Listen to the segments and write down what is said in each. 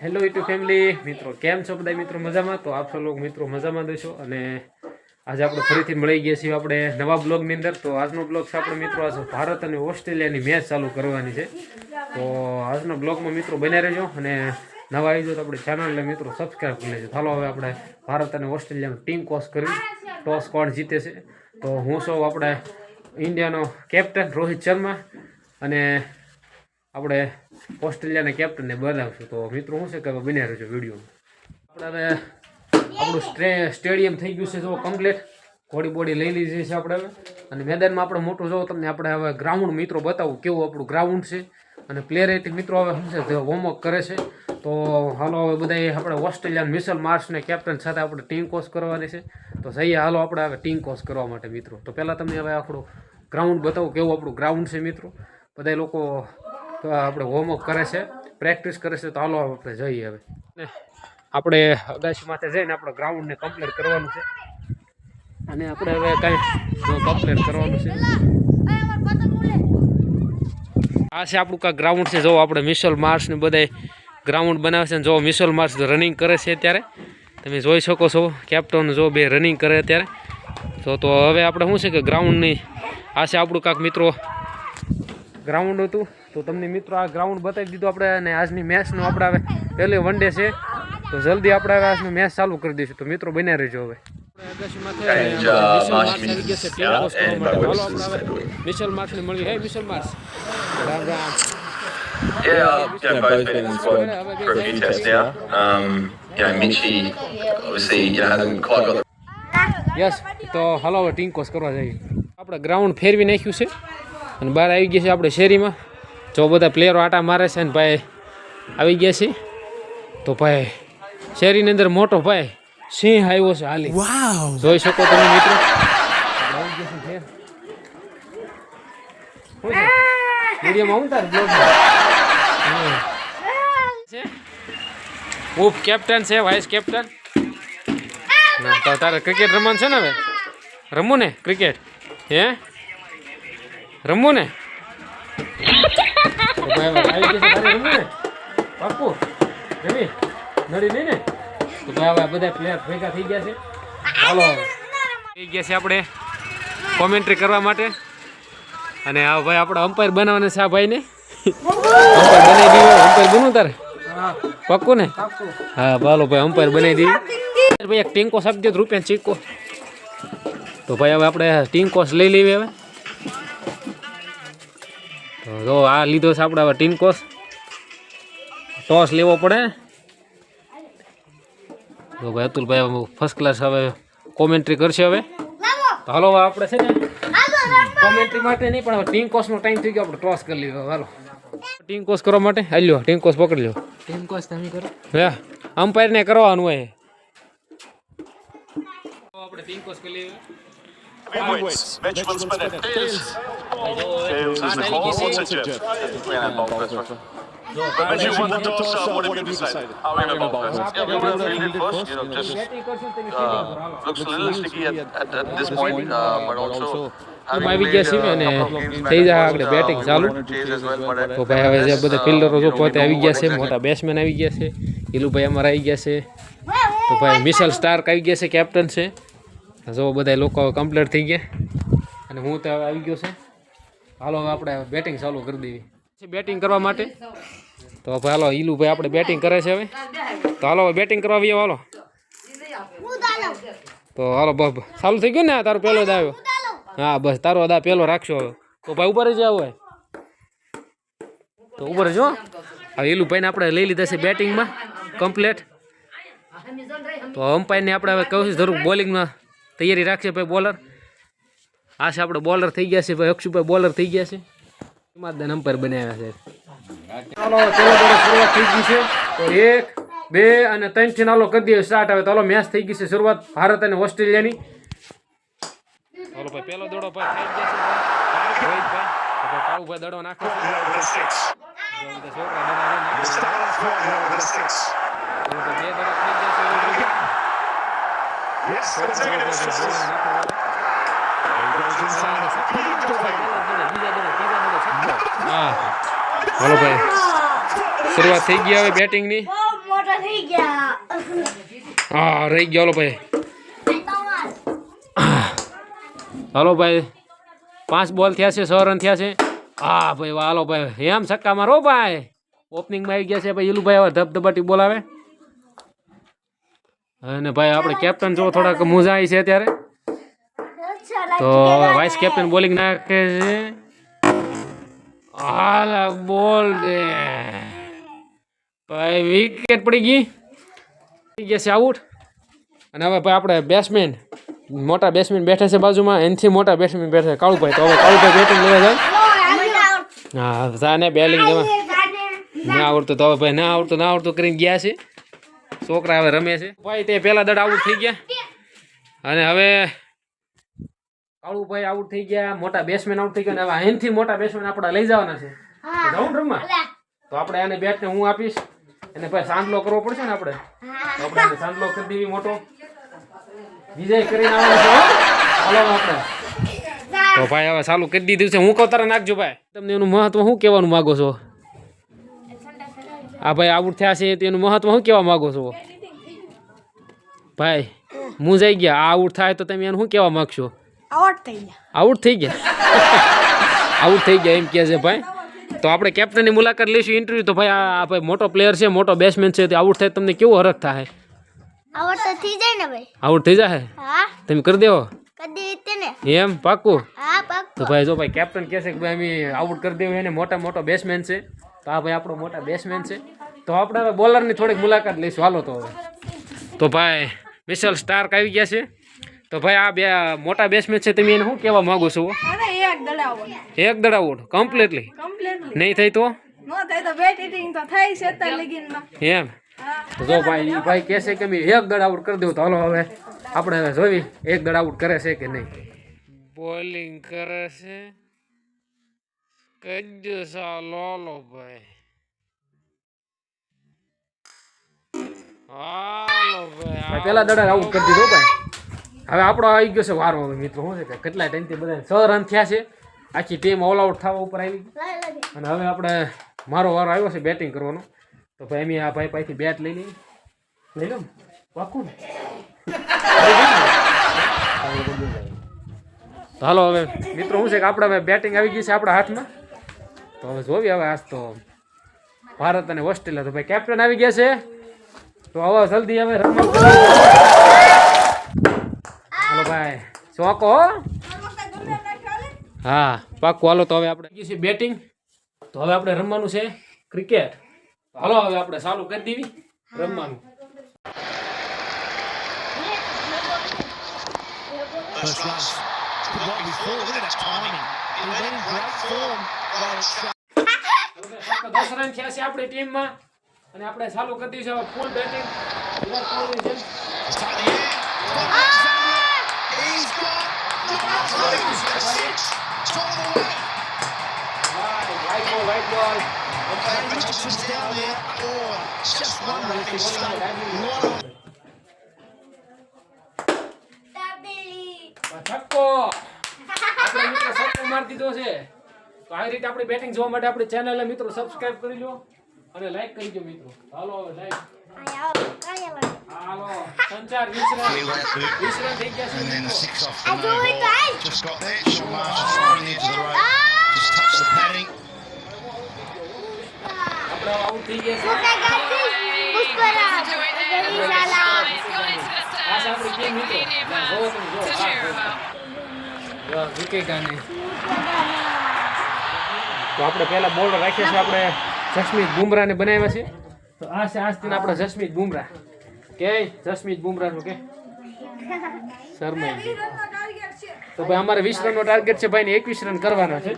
Hello YouTube family મિત્રો, કેમ છો બધા? મિત્રો, મજામાં? તો આપ સૌ લોકો મિત્રો મજામાં દેશો અને આજે આપણે ફરીથી મળી ગયા છીએ આપણે નવા બ્લોગની અંદર. તો આજનો બ્લોગ છે આપણે મિત્રો, આજે ભારત અને ઓસ્ટ્રેલિયાની મેચ ચાલુ કરવાની છે. તો આજનો બ્લોગમાં મિત્રો બન્યા રહેજો અને નવા આવી જાઓ તો આપણે ચેનલને મિત્રો સબસ્ક્રાઈબ કરી લેજો. ચાલો હવે આપણે ભારત અને ઓસ્ટ્રેલિયાનું ટીમ કોસ કરી ટોસ કોણ જીતે છે? તો હું સૌ આપણે ઇન્ડિયાનો કેપ્ટન રોહિત શર્મા અને આપણે ઓસ્ટ્રેલિયાના કેપ્ટનને બનાવશું તો મિત્રો શું છે કે રહ્યો રહેજો વિડીયોમાં આપણે આપણું સ્ટ્રે, સ્ટેડિયમ થઈ ગયું છે, જો કમ્પ્લીટ ઘોડી બોડી લઈ લીધી છે આપણે હવે. અને મેદાનમાં આપણે મોટું જોવો તમને આપણે હવે ગ્રાઉન્ડ મિત્રો બતાવું કેવું આપણું ગ્રાઉન્ડ છે. અને પ્લેયર એટી મિત્રો હવે શું છે હોમવર્ક કરે છે. તો હાલો હવે બધા આપણે ઓસ્ટ્રેલિયન મિસલ માર્સને કેપ્ટન સાથે આપણે ટીમ કોસ કરવાની છે. તો જઈએ હાલો આપણે હવે ટીમ કોસ કરવા માટે મિત્રો. તો પહેલાં તમને હવે આપણું ગ્રાઉન્ડ બતાવું કેવું આપણું ગ્રાઉન્ડ છે મિત્રો. બધા લોકો તો આપણે હોમવર્ક કરે છે. પ્રેક્ટિસ કરે છે તો હાલો આપણે જઈએ હવે. આપણે અગાસી માથે જઈને આપણે ગ્રાઉન્ડને કમ્પ્લીટ કરવાનું છે. અને આપણે હવે કાંઈ કમ્પ્લીટ કરવાનું છે. આ છે આપણું કાંઈ ગ્રાઉન્ડ છે. જો આપણે મિશલ માર્સ ને બધાય ગ્રાઉન્ડ બનાવે છે અને જો મિશલ માર્સ રનિંગ કરે છે અત્યારે. તમે જોઈ શકો છો કેપ્ટન જો બે રનિંગ કરે અત્યારે. તો તો હવે આપણે શું છે કે ગ્રાઉન્ડની આ છે આપણું કાંક મિત્રો ગ્રાઉન્ડ હતું તો તમને મિત્રો આ ગ્રાઉન્ડ બતાવી દીધું આપણે અને આજની મેચનું આપણે હવે પહેલી વન ડે છે તો જલ્દી આપણે હવે આજનું મેચ ચાલુ કરી દઈશું તો મિત્રો બન્યા રહેજો હવે. મિશેલ માર્સ ને મળી હે મિશેલ રામ રામ Yeah, yeah, both been in the squad for a few tests now. Um, you know, Mitchy obviously you know, hasn't quite got the yes તો હાલો હવે ટીમ કોસ કરવા જઈએ આપણે ગ્રાઉન્ડ ફેરવી નાખ્યું છે અને બહાર આવી ગયા છે આપણે શેરીમાં. જો બધા પ્લેયરો આટા મારે છે ને ભાઈ આવી ગયા છે. તો ભાઈ શેરીની અંદર મોટો ભાઈ સિંહ આવ્યો છે હાલી. જોઈ શકો તમે મિત્રો. ઉપ કેપ્ટન છે વાઇસ કેપ્ટન તારે ક્રિકેટ રમવાનું છે ને હવે? રમવું ને ક્રિકેટ હે? રમવું ને? પાક્કું? રમી નડી નહીં ને? તો ભાઈ હવે બધા પ્લેયર ભેગા થઈ ગયા છે. ચાલો થઈ ગયા છે આપણે કોમેન્ટ્રી કરવા માટે. અને આ ભાઈ આપણે અમ્પાયર બનાવવાના છે આ ભાઈને. અમ્પાયર બનાવી દીધો. અમ્પાયર બનવું તારે? પાક્કું ને? હા ભાલો ભાઈ અમ્પાયર બનાવી દીધી. ભાઈ એક ટીંકો સાપ દો રૂપિયા ચીકો. તો ભાઈ હવે આપણે ટીંકોસ લઈ લેવી હવે. જો આ લીધો છે આપણે હવે ટીનકોસ. ટોસ લેવો પડે. તો ભાઈ અતુલભાઈ ફર્સ્ટ ક્લાસ હવે કોમેન્ટ્રી કરશે હવે. તો હાલો આપણે છે ને કોમેન્ટ્રી માટે નહીં પણ હવે ટીમ કોસનો ટાઈમ થઈ ગયો આપણે ટોસ કરી લીધો. હાલો. ટીમ કોસ કરવા માટે? હાલ્યો ટીમ કોસ પકડી લો ટીમ કોચ તમે કરો. હે અમ્પાયરને કરવાનું હોય. આપણે ટીમ કોસ કરી લઈએ Heavyweights, Benjamin Spinett. Tails. Tails is the call. What's it, Jeff? We had ball first. But you won the toss up. What have you decided? I'll in the ball first. Yeah, we will field it first. You know, just uh, looks a little sticky at, at, at this point, uh, but also having બી ગયા uh, a of games થઈ જાય uh, આગળ batting ચાલુ to at- તો ભાઈ હવે જે બધા uh, ફિલ્ડરો જો પોતે આવી ગયા છે મોટા બેટ્સમેન આવી ગયા છે ઈલુભાઈ અમારા આવી ગયા છે તો ભાઈ મિશેલ સ્ટાર્ક આવી ગયા છે કેપ્ટન છે જો બધા લોકો કમ્પ્લીટ થઈ ગયા. અને હું તો આવી ગયો છે. હાલો હવે આપણે બેટિંગ ચાલુ કરી દેવી. બેટિંગ કરવા માટે? તો હવે હાલો ઈલુભાઈ આપણે બેટિંગ કરે છે હવે. તો હાલો બેટિંગ કરવા આવીએ, હાલો. તો હાલો બસ ચાલુ થઈ ગયું ને તારો પહેલો જ આવ્યો. હા, બસ, તારો દા પહેલો રાખશો હવે. તો ભાઈ ઉપર જ આવો તો ઉપર જો હવે એલું ભાઈને આપણે લઈ લીધા છે બેટિંગમાં કમ્પ્લેટ તો અમ્પાયરને આપણે હવે કહું છું, જરૂર બોલિંગમાં તૈયારી રાખશે ભાઈ બોલર. આ છે આપણે બોલર થઈ ગયા છે ભાઈ અક્ષુભાઈ બોલર થઈ ગયા છે. એમાં અમ્પાયર બનાવ્યા છે. ચાલો ચલો ચલો શરૂઆત થઈ ગઈ છે. તો એક બે અને ત્રણથી નાલો કરી દઈએ સ્ટાર્ટ આવે. તો મેચ થઈ ગઈ છે શરૂઆત ભારત અને ઓસ્ટ્રેલિયાની. ચાલો ભાઈ પેલો દડો ભાઈ થઈ ગયા છે ભાઈ. કાળુભાઈ દડો નાખે છે. Yes, goes inside. Beautiful હા હાલો ભાઈ શરૂઆત થઈ ગઈ હવે બેટિંગની? રહી ગયા હા રહી ગયો હાલો ભાઈ. હાલો ભાઈ પાંચ બોલ થયા છે સો રન થયા છે. હા ભાઈ વાહ, હાલો ભાઈ એમ છક્કા મારો ભાઈ. ઓપનિંગમાં આવી ગયા છે ભાઈ ઈલુભાઈ હવે ધબધબાટી બોલાવે. અને ભાઈ આપણે કેપ્ટન જો થોડાક મૂંઝા આવી છે અત્યારે. તો વાઇસ કેપ્ટન બોલિંગ નાખે છે. હાલ બોલ દે. ભાઈ વિકેટ પડી ગઈ. પડી ગયા છે આઉટ અને હવે ભાઈ આપણે બેટ્સમેન મોટા બેટ્સમેન બેઠા છે બાજુમાં. એનથી મોટા બેટ્સમેન બેઠા છે. કાળુભાઈ તો હવે કાળુભાઈ બેટિંગ લેવા જાય. હા સાને બેલિંગ જવા. ના આવડતું તો હવે ભાઈ ના આવડતું ના આવડતું કરીને ગયા છે. છોકરા હવે રમે છે. ભાઈ તે પહેલા દડ આઉટ થઈ ગયા. અને હવે કાળુભાઈ આઉટ થઈ ગયા મોટા બેટ્સમેન આઉટ થઈ ગયા અને હવે અહીંથી મોટા બેટ્સમેન આપણે લઈ જવાના છે. રાઉન્ડ ને રમવા? તો આપણે આને બેટને હું આપીશ. એને ભાઈ સાંજલો કરવો પડશે ને આપણે? આપણે સાંજલો કરી દેવી મોટો. વિજય કરીને આવવાનો છે હાલો આપણે. તો ભાઈ હવે ચાલુ કરી દીધું છે. હું કહું તારે નાખજો ભાઈ. તમને એનું મહત્વ શું કહેવાનું માગો છો? આ ભાઈ આઉટ થયા છે તેનું મહત્વ શું કહેવા માગો છો? ભાઈ હું જઈ ગયા. આ આઉટ થાય તો તમે એનું શું કહેવા માગશો? આઉટ થઈ ગયા. આઉટ થઈ ગયા? આઉટ થઈ ગયા એમ કહે છે ભાઈ. તો આપણે કેપ્ટનની મુલાકાત લઈશું ઇન્ટરવ્યુ તો ભાઈ આ ભાઈ મોટો પ્લેયર છે મોટો બેટ્સમેન છે તે આઉટ થાય તમને કેવો હરખ થાય આઉટ તો થઈ જાય ને ભાઈ. આઉટ થઈ જાય હા. તમે કરી દેવો? એમ? પગ તો ભાઈ જો ભાઈ કેપ્ટન કહે છે કે ભાઈ અમે આઉટ કરી દેવું એને મોટા મોટો બેટ્સમેન છે. તો આ ભાઈ આપણો મોટા બેટ્સમેન છે. તો આપણે હવે બોલરની થોડીક મુલાકાત લઈશું. હાલો તો હવે. તો ભાઈ મિશલ સ્ટાર્ક આવી ગયા છે. તો ભાઈ આ બે મોટા બેટ્સમેન છે તમે એને શું કહેવા માગો છો? એક દડાવો. દડા આઉટ કમ્પ્લીટલી કમ્પ્લીટલી નહીં થઈ તો? નો થાય તો બેટ હિટિંગ તો થાય છે અત્યારે લગીનમાં એમ? જો ભાઈ ભાઈ કહે છે કે મેં એક દડ આઉટ કરી દઉં તો હાલો હવે. આપણે હવે જોવી એક દડ આઉટ કરે છે કે નહીં. બોલિંગ કરે છે. કજ્જુ સા લોલો ભાઈ હાલો ભાઈ પેલા દડા આવું કરી દીધો ભાઈ. હવે આપણો આવી ગયો છે વારો હવે મિત્રો શું છે કે કેટલા ટાઈમથી બધા છ રન થયા છે. આખી ટીમ ઓલ આઉટ થવા ઉપર આવી ગઈ. અને હવે આપણે મારો વારો આવ્યો છે બેટિંગ કરવાનો. તો ભાઈ એમ આ ભાઈ પાસેથી બેટ લઈ લઈ લઈ લો પાકું ને. તો હાલો હવે મિત્રો શું છે કે આપણે બેટિંગ આવી ગઈ છે આપણા હાથમાં. જોવી હવે આજ તો ભારત અને ઓસ્ટ્રેલિયા તો ભાઈ કેપ્ટન આવી ગયા છે તો હવે જલ્દી હવે રમવા હાલો ભાઈ, ચોકો હા પાકું હાલો તો હવે આપણે છે બેટિંગ તો હવે આપણે રમવાનું છે ક્રિકેટ હાલો હવે આપણે ચાલુ કરી દેવી રમવાનું First. Could well be four. Look at that timing. He in great form. ફક્ત દસ રન થયા છે આપણી ટીમમાં અને આપણે ચાલુ કરી દઈશું ફૂલ બેટિંગ વિરાટ કોહલીની જેમ. Ball, ball. Richardson's down there. Oh, just છક્કો આપણે મિત્રો છક્કો મારી દીધો છે તો આવી રીતે આપણી બેટિંગ જોવા માટે આપણી ચેનલને મિત્રો સબસ્ક્રાઇબ કરી લો અને લાઈક કરી દો મિત્રો હાલો હવે લાઈક હાલો સંચાર વિશ્રામ વિશ્રામ થઈ ગયા છે. Just got there. Sean Marshall sliding into the road. Just touched the padding. આપણે આઉટ થઈ ગયા છે આ છે આપણી ટીમ મિત્રો જોવો તમે જો હા, જો. જો, વિકેટ નહીં તો આપણે પહેલા બોલર રાખ્યા છે આપણે જસમીત બુમરાને બનાવ્યા છે. તો આ છે આજથી આપણે જસમીત બુમરા. કે જસમીત બુમરાનું કે? શરમાઈ તો ભાઈ અમારે વીસ રનનો ટાર્ગેટ છે ભાઈને એકવીસ રન કરવાના છે.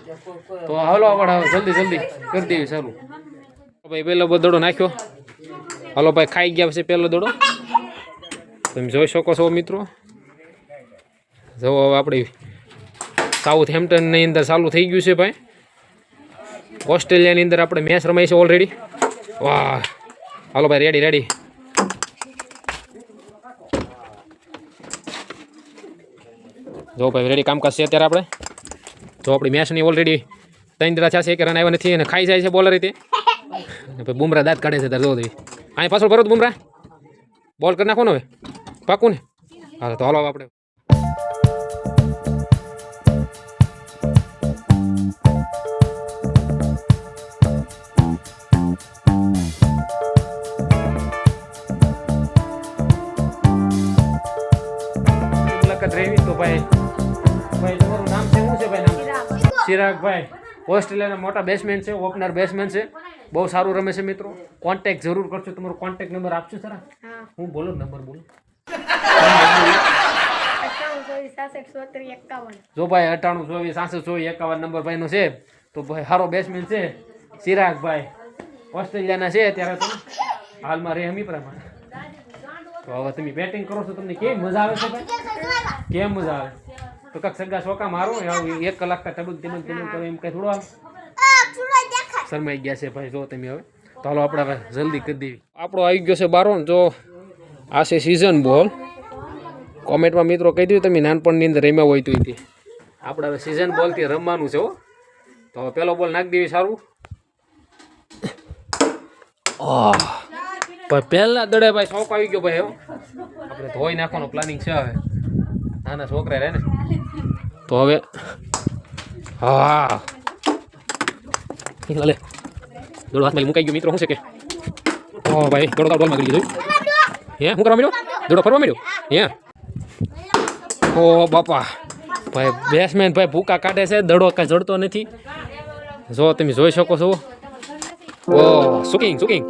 તો હાલો હવે જલ્દી જલ્દી કરી દેવી સારું ભાઈ પહેલો દડો નાખ્યો. હાલો ભાઈ ખાઈ ગયા પછી પહેલો દડો. તમે જોઈ શકો છો મિત્રો. જો હવે આપણી સાઉથ હેમ્પટનની અંદર ચાલુ થઈ ગયું છે ભાઈ. ઓસ્ટ્રેલિયાની અંદર આપણે મેચ રમાઈ છે ઓલરેડી વાહ હાલો ભાઈ રેડી રેડી જો ભાઈ રેડી કામકાજ છે અત્યારે આપણે જો આપણી મેચની ઓલરેડી ત્રણ દડા થયા છે એક રન આવ્યા નથી અને ખાઈ જાય છે બોલર રીતે અને પછી બુમરા દાંત કાઢે છે તાર જો દેવી અહીં પાછળ ભરત બુમરા બોલ કરી નાખો ને હવે પાકું ને હા તો હાલો હવે આપણે ચિરાગભાઈ ઓસ્ટ્રેલિયાના મોટા બેટ્સમેન છે ઓપનર બેટ્સમેન છે. બહુ સારું રમે છે મિત્રો. કોન્ટેક્ટ જરૂર કરશો તમારો કોન્ટેક્ટ નંબર આપશો સર હું. બોલો નંબર બોલો. જો ભાઈ અઠાણું ચોવીસ સાસઠ ચોવીસ એકાવન નંબર ભાઈનો છે તો ભાઈ સારો બેટ્સમેન છે. ચિરાગભાઈ ઓસ્ટ્રેલિયાના છે ત્યારે તો. હાલમાં રે અમી પ્રમાણે. તો હવે તમે બેટિંગ કરો છો તમને કેમ મજા આવે છે ભાઈ? કેમ મજા આવે? તો કાક સગા શોકા મારો એક કલાક કા ટબક ટીમન ટીમન કરે એમ કઈ થોડું શરમાઈ ગયા છે ભાઈ જો તમે હવે. તો હાલો આપણે હવે જલ્દી કરી દેવી. આપણો આવી ગયો છે બારો ને જો આ છે સિઝન બોલ કોમેન્ટમાં મિત્રો કહી દીધું તમે નાનપણની અંદર રમ્યા હોય તો એ આપણે હવે સિઝન બોલથી રમવાનું છે હો. તો હવે પહેલો બોલ નાખી દેવી સારું. ભાઈ પહેલા દડે ભાઈ શોખ આવી ગયો ભાઈ હો. આપણે ધોઈ નાખવાનો પ્લાનિંગ છે હવે. નાના છોકરા રહે ને. તો હવે હા. લે દોડો હાથમાં મુકાઈ ગયો મિત્રો, શું છે કે? ઓ ભાઈ, દોડો દોડો બોલમાં કરી દીધું હે, શું કરવા માંડ્યો? દોડો ફરવા માંડ્યો? હે? ઓ બાપા. ભાઈ બેટ્સમેન ભાઈ ભૂકા કાઢે છે, દડો કાંઈ જડતો નથી. જો, તમે જોઈ શકો છો. ઓ સુકિંગ સુકિંગ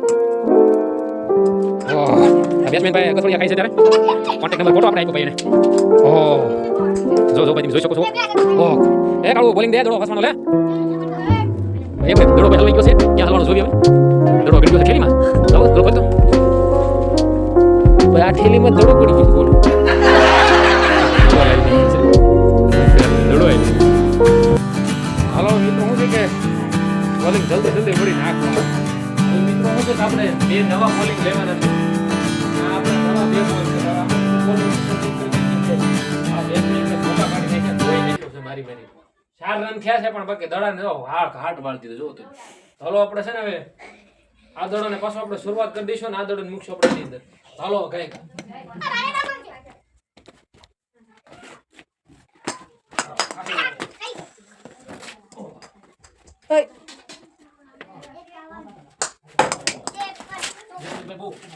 બેટ્સમેન ભાઈ કસોડિયા ખાઈ છે ત્યારે કોન્ટેક્ટ નંબર ફોટો આપણે આપ્યો ભાઈ એને ઓ જો જો ભાઈ તમે જોઈ શકો છો ઓ એ કાળું બોલિંગ દે દોડો ફસવાનો લે એ ભાઈ દોડો ભાઈ હલવાઈ ગયો છે ક્યાં હલવાનો જોઈએ હવે દોડો ગયો છે ખેલીમાં દોડો ખોલ તો ભાઈ આ ખેલીમાં દોડો પડી ગયો બોલો જલ્દી જલ્દી વળી નાખવા મિત્રો શું છે આપણે બે નવા બોલિંગ લેવાના છે મારી મારી ચાર રન થયા છે પણ બાકી દડાને જો હાટ હાટ વાળી દીધો જો હાલો આપણે છે ને હવે આ દડોને પાછો આપણે શરૂઆત કરી દઈશું ને આ દડોને મૂકશું આપણે અંદર. હાલો કંઈક.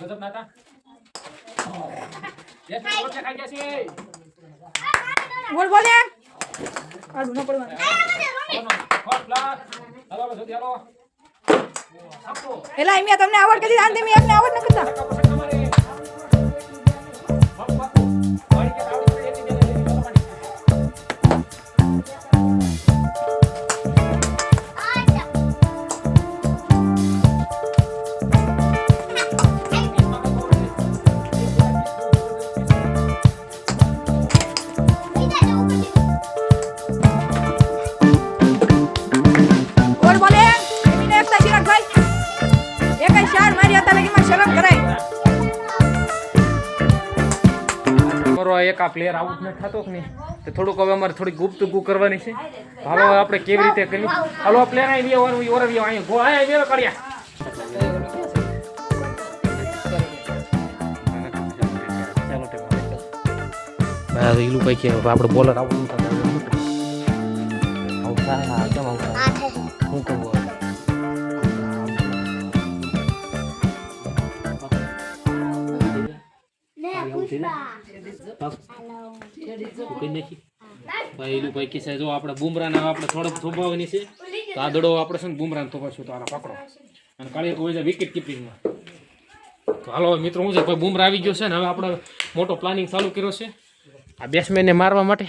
ગજબ ના બોલ બોલ યાર આડું ન પડવાનું. એલા એમ તમને આવડ કરી આંતે મેં એમને આવડ ન કરતા અમારો એક આ પ્લેયર આઉટ ન થતો કે નહીં તો થોડુંક હવે અમારે થોડી ગુપ્ત ગુ કરવાની છે. હાલો આપણે કેવી રીતે કરી? હાલો આ પ્લેયર આવી વ્યવહાર ઓર આવી અહીં ગો અહીં વ્યવહાર કર્યા ઈલું ભાઈ કે આપણે બોલર આવું ન થાય કેમ આવું થાય? કરવું હવે? કોઈ નથી એનું ભાઈ કિસ્સા જો આપણે બુમરાના આપણે થોડોક થોભાવવાની છે તો આપણે છે ને બુમરાને થોભાશું તો આને પકડો અને કાળી હોય છે વિકેટ કીપિંગમાં તો હાલો મિત્રો શું છે ભાઈ બુમરા આવી ગયો છે ને હવે આપણે મોટો પ્લાનિંગ ચાલુ કર્યો છે આ બેટ્સમેનને મારવા માટે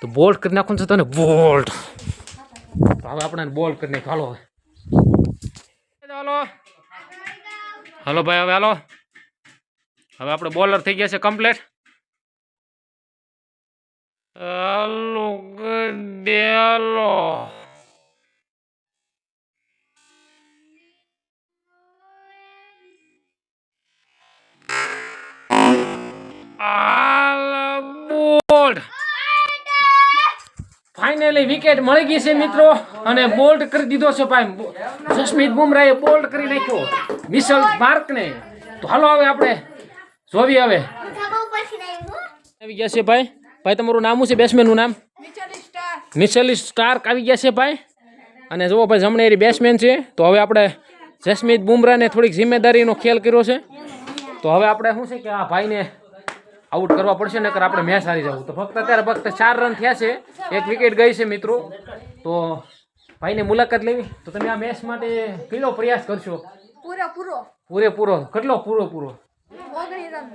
તો બોલ્ટ કરી નાખવાનું છે તને બોલ્ટ હવે આપણે બોલ કરી નાખ હાલો. હાલો હાલો ભાઈ હવે હાલો હવે આપણે બોલર થઈ ગયા છે કમ્પ્લીટ ગડેલો બોલ્ડ ફાઇનલી વિકેટ મળી ગઈ છે મિત્રો. અને બોલ્ડ કરી દીધો છે ભાઈ. જસમીત બુમરાએ બોલ્ડ કરી નાખ્યો. મિશલ માર્કને તો હાલો હવે આપણે જોવી હવે. આવી ગયા છે ભાઈ. ભાઈ તમારું નામ શું છે? બેટ્સમેનનું નામ? મિશેલી સ્ટાર્ક આવી ગયા છે ભાઈ. અને જુઓ ભાઈ જમણે એરી બેટ્સમેન છે. તો હવે આપણે જસમીત બુમરાને થોડીક જિમ્મેદારીનો ખ્યાલ કર્યો છે. તો હવે આપણે શું છે કે આ ભાઈને આઉટ કરવા પડશે નકર આપણે મેચ હારી જવું. તો ફક્ત અત્યારે ફક્ત ચાર રન થયા છે. એક વિકેટ ગઈ છે મિત્રો. તો ભાઈને મુલાકાત લેવી. તો તમે આ મેચ માટે કેટલો પ્રયાસ કરશો? પૂરો પૂરો. પૂરેપૂરો. કેટલો પૂરો પૂરો? ઓગણી રન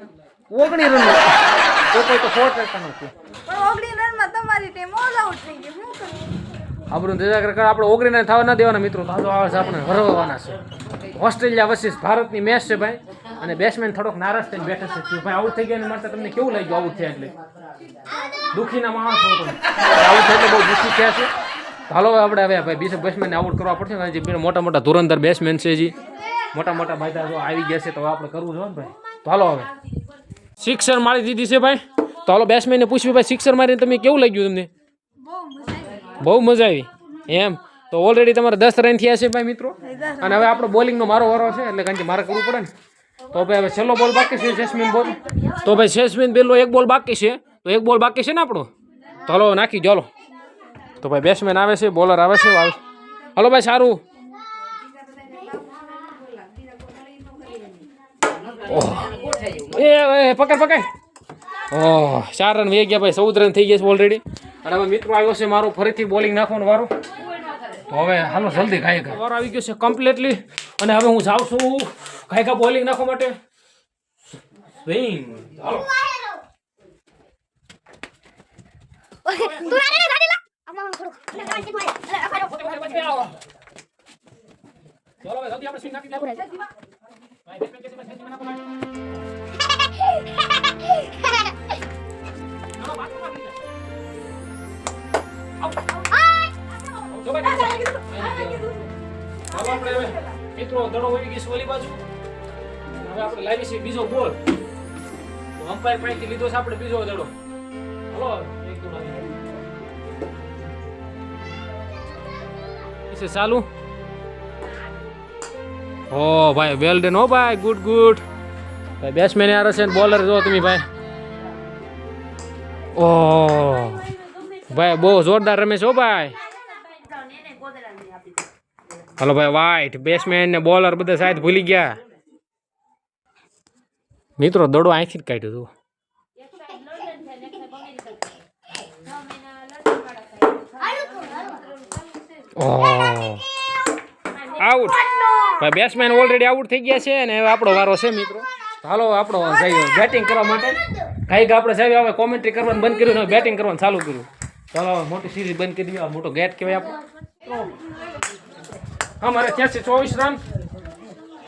ઓગણી રન કોઈ તો સો ટકાનો છે પણ ઓગણી રનમાં તમારી ટીમ ઓલ આઉટ થઈ ગઈ. શું કરું? આપણું જજાગર કર આપણે ઓગણીને થવા ના દેવાના મિત્રો. તો આવે છે આપણે હરવાના છે. ઓસ્ટ્રેલિયા વર્સિસ ભારતની મેચ છે ભાઈ. અને બેટ્સમેન થોડોક નારાજ થઈને બેઠે છે. ભાઈ આઉટ થઈ ગયા માટે તમને કેવું લાગ્યું આઉટ થયા એટલે? દુઃખીના માણસ છો તમે. આઉટ થયા એટલે બહુ દુઃખી થયા છે. હાલો હવે આપણે હવે ભાઈ બીજા બેટ્સમેનને આઉટ કરવા પડશે કારણ કે જે મોટા મોટા ધુરંધર બેટ્સમેન છે જી મોટા મોટા ભાઈ જો આવી ગયા છે તો આપણે કરવું જોઈએ ને ભાઈ. તો હાલો હવે. સિક્સર મારી દીધી છે ભાઈ. તો હાલો બેટ્સમેનને પૂછ્યું, ભાઈ સિક્સર મારીને તમે કેવું લાગ્યું તમને? બહુ મજા આવી. એમ. તો ઓલરેડી તમારે દસ રન થયા છે ભાઈ મિત્રો. અને હવે આપણો બોલિંગનો મારો વારો છે, એટલે કારણ કે મારે કરવું પડે ને. તો ભાઈ, હવે છેલ્લો બોલ બાકી છે, જેસ્મિન બોલ. તો ભાઈ, જેસ્મિન બેલનો એક બોલ બાકી છે. તો એક બોલ બાકી છે ને આપણો? તો હલો, નાખી ચાલો તો ભાઈ બેટ્સમેન આવે છે બોલર આવે છે હલો ભાઈ, સારું. ઓહ. એ પકડ પકડ. ઓહ ચાર રન વે ગયા ભાઈ ચૌદ રન થઈ ગયા છે ઓલરેડી અને હવે મિત્રો આવ્યો છે મારો ફરીથી બોલિંગ નાખવાનો વારો. તો હવે હાલો જલ્દી ગાયકા વારો આવી ગયો છે કમ્પ્લીટલી અને હવે હું જાઉં છું ગા બોલિંગ નાખવા માટે. સ્વિંગ હાલો. ચાલો હવે જલ્દી આપણે સ્વિંગ નાખી દઈએ. બાજુ બોલ અમ્પાયર પાસેથી લીધો છે આપણે બીજો દડો હલો ચાલુ? ઓ ભાઈ વેલ ડન હો ભાઈ ગુડ ગુડ ભાઈ બેટ્સમેન યાર છે બોલર જો તમે ભાઈ. ઓ ભાઈ બહુ જોરદાર રમે છે ભાઈ. હલો ભાઈ વાઈટ બેટ્સમેન ને બોલર બધા સાહેબ ભૂલી ગયા. મિત્રો દડો અહીંથી જ કાઢ્યો તું આઉટ ભાઈ બેટ્સમેન ઓલરેડી આઉટ થઈ ગયા છે અને હવે આપણો વારો છે મિત્રો. હાલો આપણો જઈએ. બેટિંગ કરવા માટે. કાંઈક આપણે સાહેબ હવે કોમેન્ટ્રી કરવાનું બંધ કર્યું ને બેટિંગ કરવાનું ચાલુ કર્યું. ચાલો મોટી સિરીઝ બંધ કરી દીધી મોટો ગેટ કહેવાય આપણો. અમારે ત્યાંથી ચોવીસ રન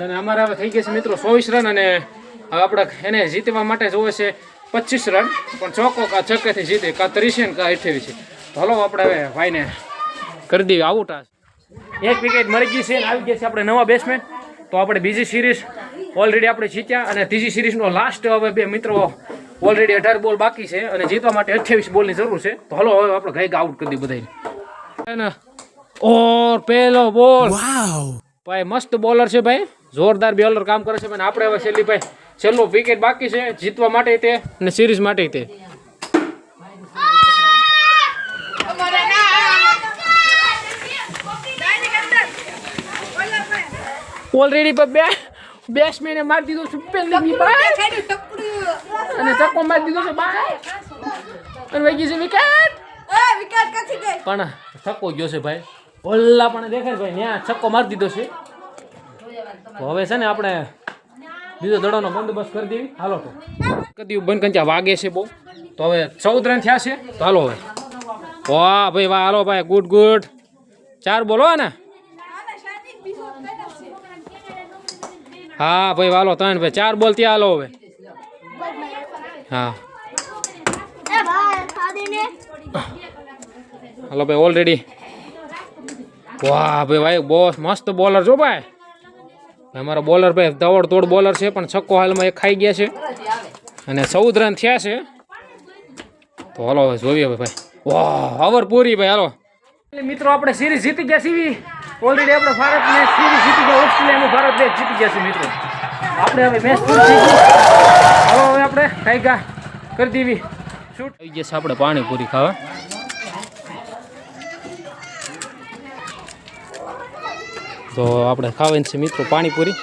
અને અમારે હવે થઈ ગયા છે મિત્રો ચોવીસ રન અને હવે આપણે એને જીતવા માટે જોવે છે પચીસ રન પણ ચોકો કા છક્કેથી જીતે કા ત્રીસે કા અઠ્યાવીસ હલો આપણે હવે ભાઈને કરી દઈએ આઉટ. આ એક વિકેટ મરી ગઈ છે આવી ગયા છે આપણે નવા બેટ્સમેન તો આપણે બીજી સિરીઝ ઓલરેડી આપણે જીત્યા અને ત્રીજી સિરીઝનો લાસ્ટ હવે બે મિત્રો ઓલરેડી અઢાર બોલ બાકી છે અને જીતવા માટે અઠ્યાવીસ બોલની જરૂર છે. તો હલો હવે આપણે ગઈ આઉટ કરી દઈએ બધાને ઓર પહેલો બોલ ભાઈ મસ્ત બોલર છે ભાઈ. જોરદાર બોલર કામ કરે છે પણ આપણે હવે છેલ્લી ભાઈ છેલ્લો વિકેટ બાકી છે જીતવા માટે તે અને સિરીઝ માટે તે. ઓલરેડી બે બેટ્સમેને મારી દીધો સુપર લીગની બાય. અને ચક્કો મારી દીધો છે બાય. અને વહી ગઈ છે વિકેટ. પણ થકો ગયો છે ભાઈ. ઓલ્લા પણ દેખાય ભાઈ ત્યાં છક્કો મારી દીધો છે. તો હવે છે ને આપણે બીજો દડોનો બંદોબસ્ત કરી દેવી. હાલો તો. કદી બંધ કંચા વાગે છે બહુ. તો હવે ચૌદ રન થયા છે. તો હાલો હવે. વાહ ભાઈ વાહ હાલો ભાઈ ગુડ ગુડ. ચાર બોલો ને આને શાદી બીજો કઈ છે હા, ભાઈ, વાલો ત્રણ ભાઈ, ચાર બોલ ત્યાં હાલો હવે. હા. હાલો ભાઈ ઓલરેડી વાહ, ભાઈ ભાઈ બોસ મસ્ત બોલર જો ભાઈ. અમારો બોલર ભાઈ દોડ તોડ બોલર છે, પણ છક્કો હાલમાં એક ખાઈ ગયા છે. અને ચૌદ રન થયા છે. તો હાલો, હવે ભાઈ. વાહ ઓવર પૂરી, ભાઈ, હાલો. મિત્રો, આપણે સિરીઝ જીતી ગયા છીએ. ઓલરેડી આપણે ભારતને સિરીઝ જીતી ગયા. ઓસ્ટ્રેલિયાનું ભારત દેશ જીતી ગયા છે મિત્રો. આપણે હવે મેચ પૂરી થઈ ગઈ. હવે હવે આપણે કાંઈ ગા કરી દેવી. શૂટ આવી છે આપણે પાણીપુરી ખાવા. તો આપણે ખાવાની છે મિત્રો પાણીપુરી.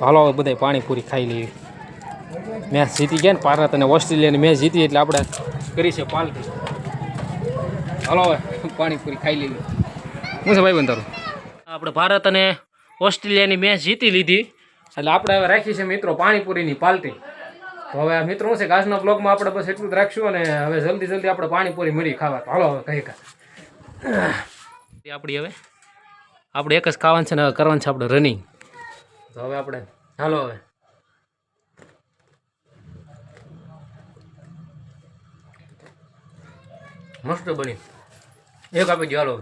હાલો હવે બધા પાણીપુરી ખાઈ લેવી મેચ જીતી ગયા ને, ભારત અને ઓસ્ટ્રેલિયાની મેચ જીતી, એટલે આપણે કરી છે પાલટી હાલો હવે પાણીપુરી ખાઈ લેવી શું છે ભાઈ બંધ તારું? આપણે ભારત અને ઓસ્ટ્રેલિયાની મેચ જીતી લીધી. એટલે આપણે હવે રાખી છે મિત્રો પાણીપુરીની પાલટી. તો હવે મિત્રો શું છે આજના બ્લોગમાં આપણે બસ એટલું જ રાખશું અને હવે જલ્દી જલ્દી આપણે પાણીપુરી મળી ખાવા. તો હાલો હવે કઈ કા આપણી હવે આપણે એક જ ખાવાનું છે ને હવે કરવાનું છે આપણે રનિંગ તો હવે આપણે હાલો હવે. મસ્ત બની. એક આપી દો હાલો.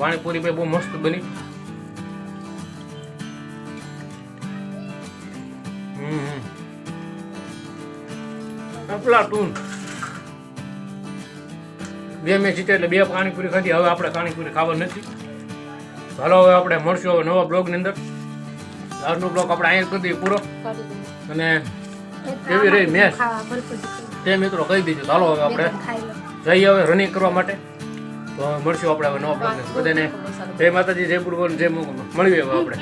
પાણીપુરી ભાઈ બહુ મસ્ત બની. હમ ટૂન બે મેં જીતે એટલે બે પાણીપુરી ખાધી હવે આપણે પાણીપુરી ખાવા નથી. ચાલો હવે આપણે મળશું હવે નવા બ્લોગની અંદર. આજનો બ્લોગ આપણે અહીંયા કરી દઈએ પૂરો. અને કેવી રહી મેચ? તે મિત્રો કહી દીધું. ચાલો હવે આપણે જઈએ હવે રનિંગ કરવા માટે. તો મળશું આપણે હવે નવા બ્લોગ બધાને જય માતાજી જય ગુરુવન જય મળીએ હવે આપણે.